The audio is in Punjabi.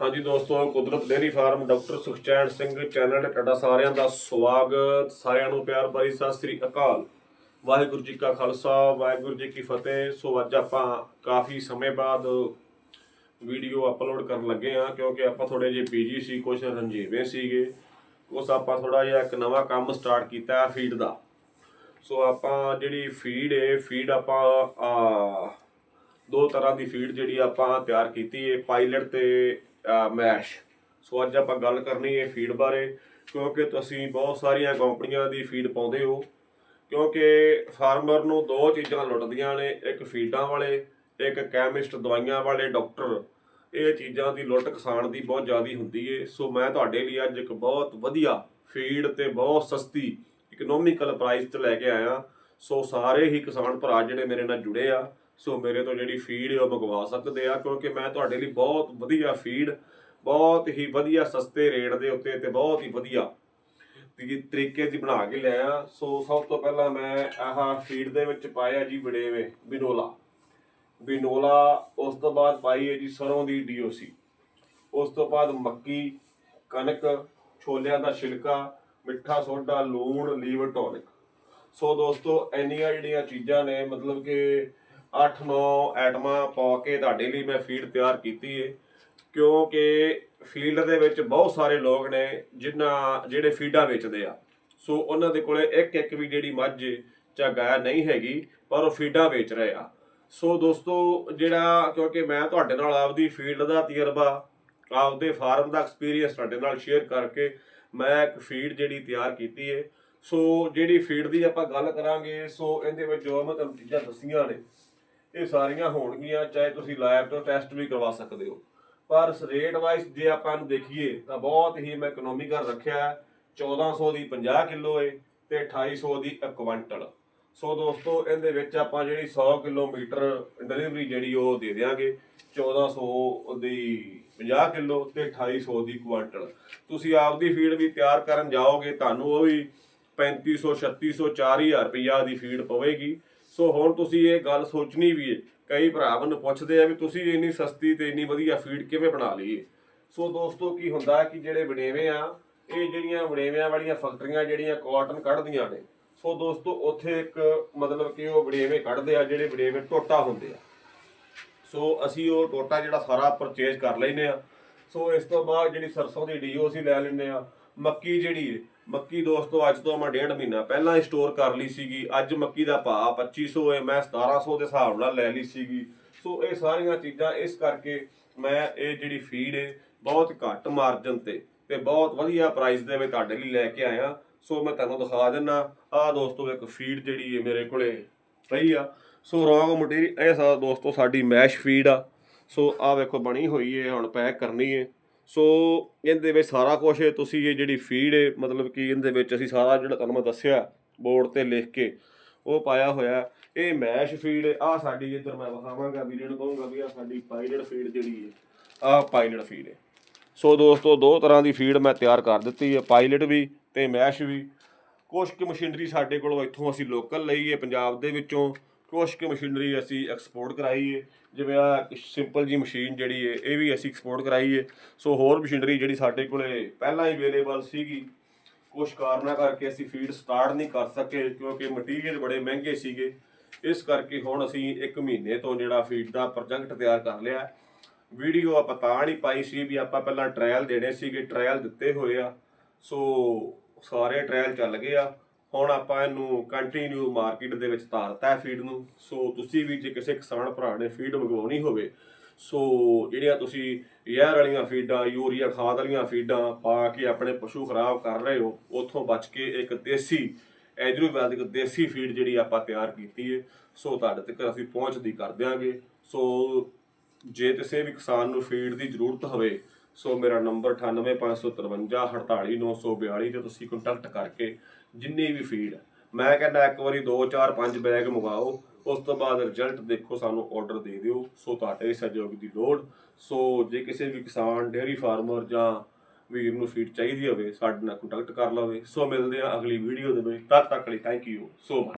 ਹਾਂਜੀ ਦੋਸਤੋ, Kudrat dairy farm doctor Sukhchain Singh channel ਤੇ ਤੁਹਾਡਾ ਸਾਰਿਆਂ ਦਾ ਸਵਾਗਤ। ਸਾਰਿਆਂ ਨੂੰ ਪਿਆਰ ਭਰੀ ਸਤਿ ਸ੍ਰੀ ਅਕਾਲ। ਵਾਹਿਗੁਰੂ ਜੀ ਕਾ ਖਾਲਸਾ, ਵਾਹਿਗੁਰੂ ਜੀ ਕੀ ਫਤਿਹ। ਸੋ ਅੱਜ ਆਪਾਂ ਕਾਫੀ ਸਮੇਂ ਬਾਅਦ ਵੀਡੀਓ ਅਪਲੋਡ ਕਰਨ ਲੱਗੇ ਆ ਕਿਉਂਕਿ ਆਪਾਂ ਥੋੜੇ ਜਿਹੇ ਬੀਜੀ ਸੀ ਕੁਝ ਰੰਜੀਵੇ ਸੀਗੇ। ਉਸ ਆਪਾਂ ਥੋੜਾ ਜਿਹਾ ਇੱਕ ਨਵਾਂ ਕੰਮ ਸਟਾਰਟ ਕੀਤਾ ਹੈ ਫੀਡ ਦਾ। ਸੋ ਆਪਾਂ ਜਿਹੜੀ ਫੀਡ ਹੈ ਫੀਡ ਆਪਾਂ ਦੋ ਤਰ੍ਹਾਂ ਦੀ ਫੀਡ ਜਿਹੜੀ ਆਪਾਂ ਤਿਆਰ ਕੀਤੀ ਹੈ। ਪਾਇਲਟ ਤੇ ਮੈਸ਼। ਸੋ ਅੱਜ ਆਪਾਂ ਗੱਲ ਕਰਨੀ ਹੈ ਫੀਡ ਬਾਰੇ, ਕਿਉਂਕਿ ਤੁਸੀਂ ਬਹੁਤ ਸਾਰੀਆਂ ਕੰਪਨੀਆਂ ਦੀ ਫੀਡ ਪਾਉਂਦੇ ਹੋ। ਕਿਉਂਕਿ ਫਾਰਮਰ ਨੂੰ ਦੋ ਚੀਜ਼ਾਂ ਲੁੱਟਦੀਆਂ ਨੇ, ਇੱਕ ਫੀਡਾਂ ਵਾਲੇ, ਇੱਕ ਕੈਮਿਸਟ ਦਵਾਈਆਂ ਵਾਲੇ ਡਾਕਟਰ। ਇਹ ਚੀਜ਼ਾਂ ਦੀ ਲੁੱਟ ਕਿਸਾਨ ਦੀ ਬਹੁਤ ਜ਼ਿਆਦੀ ਹੁੰਦੀ ਏ। ਸੋ ਮੈਂ ਤੁਹਾਡੇ ਲਈ ਅੱਜ ਇੱਕ ਬਹੁਤ ਵਧੀਆ ਫੀਡ ਤੇ ਬਹੁਤ ਸਸਤੀ ਇਕਨੋਮਿਕਲ ਪ੍ਰਾਈਸ ਤੇ ਲੈ ਕੇ ਆਇਆ। ਸੋ ਸਾਰੇ ਹੀ ਕਿਸਾਨ ਭਰਾ ਜਿਹੜੇ ਮੇਰੇ ਨਾਲ ਜੁੜੇ ਆ ਸੋ ਮੇਰੇ ਤੋਂ ਜਿਹੜੀ ਫੀਡ ਉਹ ਮੰਗਵਾ ਸਕਦੇ ਆ, ਕਿਉਂਕਿ ਮੈਂ ਤੁਹਾਡੇ ਲਈ ਬਹੁਤ ਵਧੀਆ ਫੀਡ ਬਹੁਤ ਹੀ ਵਧੀਆ ਸਸਤੇ ਰੇਟ ਦੇ ਉੱਤੇ ਤੇ ਬਹੁਤ ਹੀ ਵਧੀਆ ਤਰੀਕੇ ਦੀ ਬਣਾ ਕੇ ਲਿਆ ਸੋ ਸਭ ਤੋਂ ਪਹਿਲਾਂ ਮੈਂ ਆਹ ਫੀਡ ਦੇ ਵਿੱਚ ਪਾਇਆ ਜੀ ਵੜੇਵੇਂ ਬਿਨੋਲਾ ਬਿਨੋਲਾ ਉਸ ਤੋਂ ਬਾਅਦ ਪਾਈ ਹੈ ਜੀ ਸਰੋਂ ਦੀ ਡੀਓਸੀ ਉਸ ਤੋਂ ਬਾਅਦ ਮੱਕੀ, ਕਣਕ, ਛੋਲਿਆਂ ਦਾ ਛਿਲਕਾ, ਮਿੱਠਾ ਸੋਡਾ, ਲੂਣ, ਲੀਵਰ ਟੌਨਿਕ। ਸੋ ਦੋਸਤੋ, ਇੰਨੀਆਂ ਜਿਹੜੀਆਂ ਚੀਜ਼ਾਂ ਨੇ, ਮਤਲਬ ਕਿ 8-9 ਐਟਮਾਂ ਪਾ ਕੇ ਤੁਹਾਡੇ ਲਈ ਮੈਂ ਫੀਡ ਤਿਆਰ ਕੀਤੀ ਹੈ ਕਿਉਂਕਿ ਫੀਲਡ ਦੇ ਵਿੱਚ ਬਹੁਤ ਸਾਰੇ ਲੋਕ ਨੇ ਜਿਨ੍ਹਾਂ, ਜਿਹੜੇ ਫੀਡਾਂ ਵੇਚਦੇ ਆ। ਸੋ ਉਹਨਾਂ ਦੇ ਕੋਲੇ ਇੱਕ ਇੱਕ ਵੀ ਜਿਹੜੀ ਮੱਝ ਜਾਂ ਗਾਂ ਨਹੀਂ ਹੈਗੀ, ਪਰ ਉਹ ਫੀਡਾਂ ਵੇਚ ਰਹੇ ਆ। ਸੋ ਦੋਸਤੋ, ਜਿਹੜਾ, ਕਿਉਂਕਿ ਮੈਂ ਤੁਹਾਡੇ ਨਾਲ ਆਪਦੀ ਫੀਲਡ ਦਾ ਤਜਰਬਾ, ਆਪਦੇ ਫਾਰਮ ਦਾ ਐਕਸਪੀਰੀਅੰਸ ਤੁਹਾਡੇ ਨਾਲ ਸ਼ੇਅਰ ਕਰਕੇ ਮੈਂ ਇੱਕ ਫੀਡ ਜਿਹੜੀ ਤਿਆਰ ਕੀਤੀ ਹੈ ਸੋ ਜਿਹੜੀ ਫੀਡ ਦੀ ਆਪਾਂ ਗੱਲ ਕਰਾਂਗੇ, ਸੋ ਇਹਦੇ ਵਿੱਚ ਜੋ ਮੈਂ ਤੁਹਾਨੂੰ ਚੀਜ਼ਾਂ ਦੱਸੀਆਂ ਨੇ ਇਹ ਸਾਰੀਆਂ ਹੋਣਗੀਆਂ, ਚਾਹੇ ਤੁਸੀਂ ਲੈਬ ਤੋਂ ਟੈਸਟ ਵੀ ਕਰਵਾ ਸਕਦੇ ਹੋ। ਪਰ ਰੇਟ ਵਾਈਜ਼ ਜੇ ਆਪਾਂ ਨੂੰ ਦੇਖੀਏ, ਤਾਂ ਬਹੁਤ ਹੀ ਮੈਂ ਇਕਨੋਮਿਕਲ ਰੱਖਿਆ ਹੈ। 1400 ਦੀ 50 ਕਿਲੋ ਹੈ ਤੇ 2800 ਦੀ ਇੱਕ ਕੁਇੰਟਲ। ਸੋ ਦੋਸਤੋ, ਇਹਦੇ ਵਿੱਚ ਆਪਾਂ ਜਿਹੜੀ 100 ਕਿਲੋਮੀਟਰ ਡਿਲੀਵਰੀ ਜਿਹੜੀ ਉਹ ਦੇ ਦੇਾਂਗੇ 1400 ਦੀ 50 ਕਿਲੋ ਤੇ 2800 ਦੀ ਕੁਇੰਟਲ। ਤੁਸੀਂ ਆਪਦੀ ਫੀਡ ਵੀ ਤਿਆਰ ਕਰਨ ਜਾਓਗੇ, ਤੁਹਾਨੂੰ ਉਹ ਵੀ 3500 3600 4000 ਰੁਪਈਆ ਦੀ ਫੀਡ ਪਵੇਗੀ। ਸੋ ਹੁਣ ਤੁਸੀਂ ਇਹ ਗੱਲ ਸੋਚਣੀ ਵੀ ਹੈ ਕਈ ਭਰਾ ਮੈਨੂੰ ਪੁੱਛਦੇ ਆ ਵੀ ਤੁਸੀਂ ਇੰਨੀ ਸਸਤੀ ਤੇ ਇੰਨੀ ਵਧੀਆ ਫੀਡ ਕਿਵੇਂ ਬਣਾ ਲਈਏ? ਸੋ ਦੋਸਤੋ, ਕੀ ਹੁੰਦਾ ਕਿ ਜਿਹੜੇ ਵਡੇਵੇਂ ਆ, ਇਹ ਜਿਹੜੀਆਂ ਵਡੇਵਿਆਂ ਵਾਲੀਆਂ ਫੈਕਟਰੀਆਂ ਜਿਹੜੀਆਂ ਕਾਟਨ ਕੱਢਦੀਆਂ ਨੇ, ਸੋ ਦੋਸਤੋ, ਉੱਥੇ ਇੱਕ ਮਤਲਬ ਕਿ ਉਹ ਵੜੇਵੇਂ ਕੱਢਦੇ ਆ, ਜਿਹੜੇ ਵੜੇਵੇਂ ਟੋਟਾ ਹੁੰਦੇ ਆ। ਸੋ ਅਸੀਂ ਉਹ ਟੋਟਾ ਜਿਹੜਾ ਸਾਰਾ ਪਰਚੇਜ ਕਰ ਲੈਨੇ ਆ। ਸੋ ਇਸ ਤੋਂ ਬਾਅਦ ਜਿਹੜੀ ਸਰਸੋਂ ਦੀ ਡੀਓ ਅਸੀਂ ਲੈ ਲੈਨੇ ਆ। ਮੱਕੀ ਜਿਹੜੀ ਮੱਕੀ ਦੋਸਤੋ, ਅੱਜ ਤੋਂ ਮੈਂ ਡੇਢ ਮਹੀਨਾ ਪਹਿਲਾਂ ਹੀ ਸਟੋਰ ਕਰ ਲਈ ਸੀਗੀ। ਅੱਜ ਮੱਕੀ ਦਾ ਭਾਅ 2500 ਹੈ ਮੈਂ 1700 ਦੇ ਹਿਸਾਬ ਨਾਲ ਲੈ ਲਈ ਸੀਗੀ। ਸੋ ਇਹ ਸਾਰੀਆਂ ਚੀਜ਼ਾਂ, ਇਸ ਕਰਕੇ ਮੈਂ ਇਹ ਜਿਹੜੀ ਫੀਡ ਹੈ ਬਹੁਤ ਘੱਟ ਮਾਰਜਨ ਤੇ ਤੇ ਬਹੁਤ ਵਧੀਆ ਪ੍ਰਾਈਸ ਦੇ ਵਿੱਚ ਤੁਹਾਡੇ ਲਈ ਲੈ ਕੇ ਆਇਆ। ਸੋ ਮੈਂ ਤੁਹਾਨੂੰ ਦਿਖਾ ਦਿੰਨਾ, ਆਹ ਦੋਸਤੋ ਇੱਕ ਫੀਡ ਜਿਹੜੀ ਹੈ ਮੇਰੇ ਕੋਲੇ ਪਈ ਆ। ਸੋ ਰੌਂਗ ਮਟੀਰੀਅਲ ਇਹ ਸਾ ਦੋਸਤੋ ਸਾਡੀ ਮੈਸ਼ ਫੀਡ ਆ। ਸੋ ਆਹ ਵੇਖੋ, ਬਣੀ ਹੋਈ ਹੈ ਹੁਣ ਪੈਕ ਕਰਨੀ ਹੈ ਸੋ ਇਹਦੇ ਵਿੱਚ ਸਾਰਾ ਕੁਝ ਤੁਸੀਂ ਇਹ ਜਿਹੜੀ ਫੀਡ ਹੈ, ਮਤਲਬ ਕਿ ਇਹਦੇ ਵਿੱਚ ਅਸੀਂ ਸਾਰਾ ਜਿਹੜਾ ਤੁਹਾਨੂੰ ਮੈਂ ਦੱਸਿਆ ਬੋਰਡ ਤੇ ਲਿਖ ਕੇ ਉਹ ਪਾਇਆ ਹੋਇਆ। ਇਹ ਮੈਸ਼ ਫੀਡ ਆ ਸਾਡੀ ਇੱਧਰ ਮੈਂ ਵਿਖਾਵਾਂਗਾ, ਵੀਰੇ ਨੂੰ ਕਹੂੰਗਾ ਵੀ ਆ ਸਾਡੀ ਪਾਇਲਟ ਫੀਡ ਜਿਹੜੀ ਹੈ ਆ ਪਾਇਲਟ ਫੀਡ ਹੈ। ਸੋ ਦੋਸਤੋ, ਦੋ ਤਰ੍ਹਾਂ ਦੀ ਫੀਡ ਮੈਂ ਤਿਆਰ ਕਰ ਦਿੱਤੀ ਹੈ। ਪਾਇਲਟ ਵੀ ਤੇ ਮੈਸ਼ ਵੀ। ਕੁਛ ਕੁ ਮਸ਼ੀਨਰੀ ਸਾਡੇ ਕੋਲੋਂ ਇੱਥੋਂ ਅਸੀਂ ਲੋਕਲ ਲਈ ਹੈ, ਪੰਜਾਬ ਦੇ ਵਿੱਚੋਂ। ਕੁਛ ਕੁ ਮਸ਼ੀਨਰੀ ਅਸੀਂ ਐਕਸਪੋਰਟ ਕਰਾਈ ਹੈ ਜਿਵੇਂ ਆ ਸਿੰਪਲ ਜੀ ਮਸ਼ੀਨ ਜਿਹੜੀ ਹੈ ਇਹ ਵੀ ਅਸੀਂ ਐਕਸਪੋਰਟ ਕਰਾਈ ਹੈ ਸੋ ਹੋਰ ਮਸ਼ੀਨਰੀ ਜਿਹੜੀ ਸਾਡੇ ਕੋਲੇ ਪਹਿਲਾਂ ਹੀ ਅਵੇਲੇਬਲ ਸੀਗੀ, ਕੁਛ ਕਾਰਨਾਂ ਕਰਕੇ ਅਸੀਂ ਫੀਡ ਸਟਾਰਟ ਨਹੀਂ ਕਰ ਸਕੇ, ਕਿਉਂਕਿ ਮਟੀਰੀਅਲ ਬੜੇ ਮਹਿੰਗੇ ਸੀਗੇ। ਇਸ ਕਰਕੇ ਹੁਣ ਅਸੀਂ 1 ਮਹੀਨੇ ਤੋਂ ਜਿਹੜਾ ਫੀਡ ਦਾ ਪ੍ਰੋਜੈਕਟ ਤਿਆਰ ਕਰ ਲਿਆ। ਵੀਡੀਓ ਆਪਾਂ ਤਾਂ ਨਹੀਂ ਪਾਈ ਸੀ ਵੀ ਆਪਾਂ ਪਹਿਲਾਂ ਟ੍ਰਾਇਲ ਦੇਣੇ ਸੀਗੇ ਟ੍ਰਾਇਲ ਦਿੱਤੇ ਹੋਏ ਆ। ਸੋ ਸਾਰੇ ਟ੍ਰਾਇਲ ਚੱਲ ਗਏ ਆ। ਹੁਣ ਆਪਾਂ ਇਹਨੂੰ ਕੰਟੀਨਿਊ ਮਾਰਕੀਟ ਦੇ ਵਿੱਚ ਤਾਰਤਾ ਹੈ ਫੀਡ ਨੂੰ। ਸੋ ਤੁਸੀਂ ਵੀ ਜੇ ਕਿਸੇ ਕਿਸਾਨ ਭਰਾ ਨੇ ਫੀਡ ਮੰਗਵਾਉਣੀ ਹੋਵੇ ਸੋ ਜਿਹੜੀਆਂ ਤੁਸੀਂ ਯਾਰ ਵਾਲੀਆਂ ਫੀਡਾਂ ਯੂਰੀਆ ਖਾਦ ਵਾਲੀਆਂ ਫੀਡਾਂ ਪਾ ਕੇ ਆਪਣੇ ਪਸ਼ੂ ਖਰਾਬ ਕਰ ਰਹੇ ਹੋ, ਉਥੋਂ ਬਚ ਕੇ ਇੱਕ ਦੇਸੀ ਐਗਰੋਵੈਦਿਕ ਦੇਸੀ ਫੀਡ ਜਿਹੜੀ ਆਪਾਂ ਤਿਆਰ ਕੀਤੀ ਹੈ ਸੋ ਤੁਹਾਡੇ ਤੱਕ ਅਸੀਂ ਪਹੁੰਚਦੀ ਕਰ ਦਿਆਂਗੇ। ਸੋ ਜੇ ਕਿਸੇ ਵੀ ਕਿਸਾਨ ਨੂੰ ਫੀਡ ਦੀ ਜ਼ਰੂਰਤ ਹੋਵੇ ਸੋ ਮੇਰਾ ਨੰਬਰ 985554 48942 ਤੇ ਤੁਸੀਂ ਕੰਟੈਕਟ ਕਰਕੇ ਜਿੰਨੀ ਵੀ ਫੀਡ ਮੈਂ ਕਹਿੰਦਾ ਇੱਕ ਵਾਰੀ 2 4 5 ਬੈਗ ਮੰਗਾਓ ਉਸ ਤੋਂ ਬਾਅਦ ਰਿਜ਼ਲਟ ਦੇਖੋ, ਸਾਨੂੰ ਆਰਡਰ ਦੇ ਦਿਓ। ਸੋ ਤੁਹਾਡੇ ਸਹਿਯੋਗ ਦੀ ਲੋੜ। ਸੋ ਜੇ ਕਿਸੇ ਵੀ ਕਿਸਾਨ ਡੇਅਰੀ ਫਾਰਮਰ ਜਾਂ ਵੀਰ ਨੂੰ ਫੀਡ ਚਾਹੀਦੀ ਹੋਵੇ, ਸਾਡੇ ਨਾਲ ਕੰਟੈਕਟ ਕਰ ਲਵੇ। ਸੋ ਮਿਲਦੇ ਆ ਅਗਲੀ ਵੀਡੀਓ ਦੇ ਵਿੱਚ। ਤਦ ਤੱਕ ਲਈ ਥੈਂਕ ਯੂ ਸੋ ਮਚ